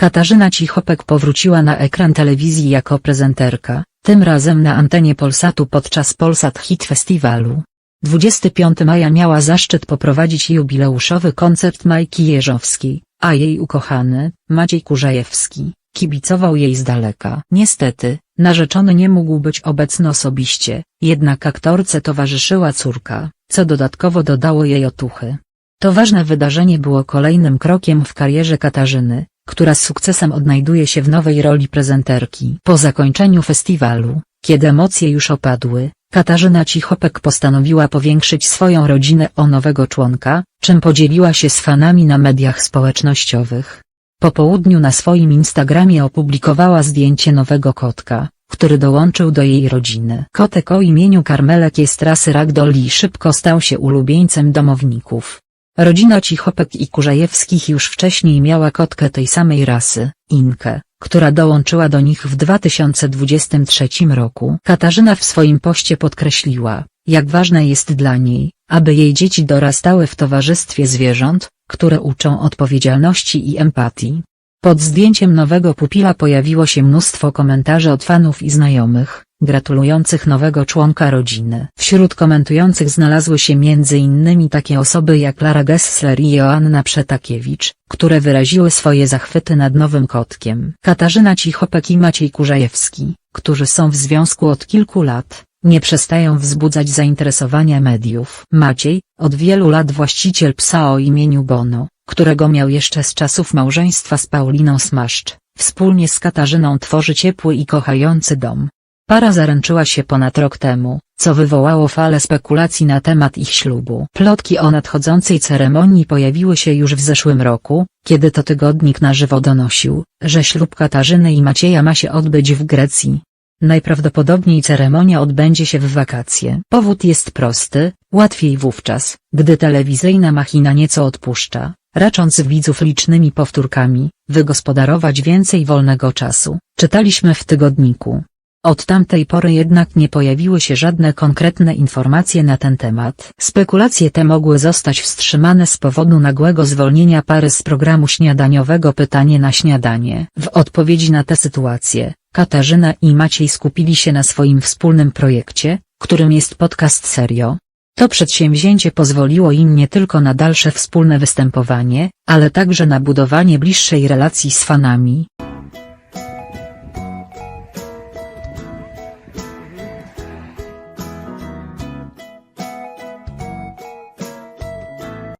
Katarzyna Cichopek powróciła na ekran telewizji jako prezenterka, tym razem na antenie Polsatu podczas Polsat Hit Festiwalu. 25 maja miała zaszczyt poprowadzić jubileuszowy koncert Majki Jeżowskiej, a jej ukochany, Maciej Kurzajewski, kibicował jej z daleka. Niestety, narzeczony nie mógł być obecny osobiście, jednak aktorce towarzyszyła córka, co dodatkowo dodało jej otuchy. To ważne wydarzenie było kolejnym krokiem w karierze Katarzyny, która z sukcesem odnajduje się w nowej roli prezenterki. Po zakończeniu festiwalu, kiedy emocje już opadły, Katarzyna Cichopek postanowiła powiększyć swoją rodzinę o nowego członka, czym podzieliła się z fanami na mediach społecznościowych. Po południu na swoim Instagramie opublikowała zdjęcie nowego kotka, który dołączył do jej rodziny. Kotek o imieniu Karmelek jest rasy ragdoll i szybko stał się ulubieńcem domowników. Rodzina Cichopek i Kurzajewskich już wcześniej miała kotkę tej samej rasy, Inkę, która dołączyła do nich w 2023 roku. Katarzyna w swoim poście podkreśliła, jak ważne jest dla niej, aby jej dzieci dorastały w towarzystwie zwierząt, które uczą odpowiedzialności i empatii. Pod zdjęciem nowego pupila pojawiło się mnóstwo komentarzy od fanów i znajomych, gratulujących nowego członka rodziny. Wśród komentujących znalazły się m.in. takie osoby jak Lara Gessler i Joanna Przetakiewicz, które wyraziły swoje zachwyty nad nowym kotkiem. Katarzyna Cichopek i Maciej Kurzajewski, którzy są w związku od kilku lat, nie przestają wzbudzać zainteresowania mediów. Maciej, od wielu lat właściciel psa o imieniu Bono, którego miał jeszcze z czasów małżeństwa z Pauliną Smaszcz, wspólnie z Katarzyną tworzy ciepły i kochający dom. Para zaręczyła się ponad rok temu, co wywołało falę spekulacji na temat ich ślubu. Plotki o nadchodzącej ceremonii pojawiły się już w zeszłym roku, kiedy to tygodnik na żywo donosił, że ślub Katarzyny i Macieja ma się odbyć w Grecji. Najprawdopodobniej ceremonia odbędzie się w wakacje. Powód jest prosty, łatwiej wówczas, gdy telewizyjna machina nieco odpuszcza, racząc widzów licznymi powtórkami, wygospodarować więcej wolnego czasu, czytaliśmy w tygodniku. Od tamtej pory jednak nie pojawiły się żadne konkretne informacje na ten temat. Spekulacje te mogły zostać wstrzymane z powodu nagłego zwolnienia pary z programu śniadaniowego Pytanie na śniadanie. W odpowiedzi na tę sytuację, Katarzyna i Maciej skupili się na swoim wspólnym projekcie, którym jest podcast Serio. To przedsięwzięcie pozwoliło im nie tylko na dalsze wspólne występowanie, ale także na budowanie bliższej relacji z fanami.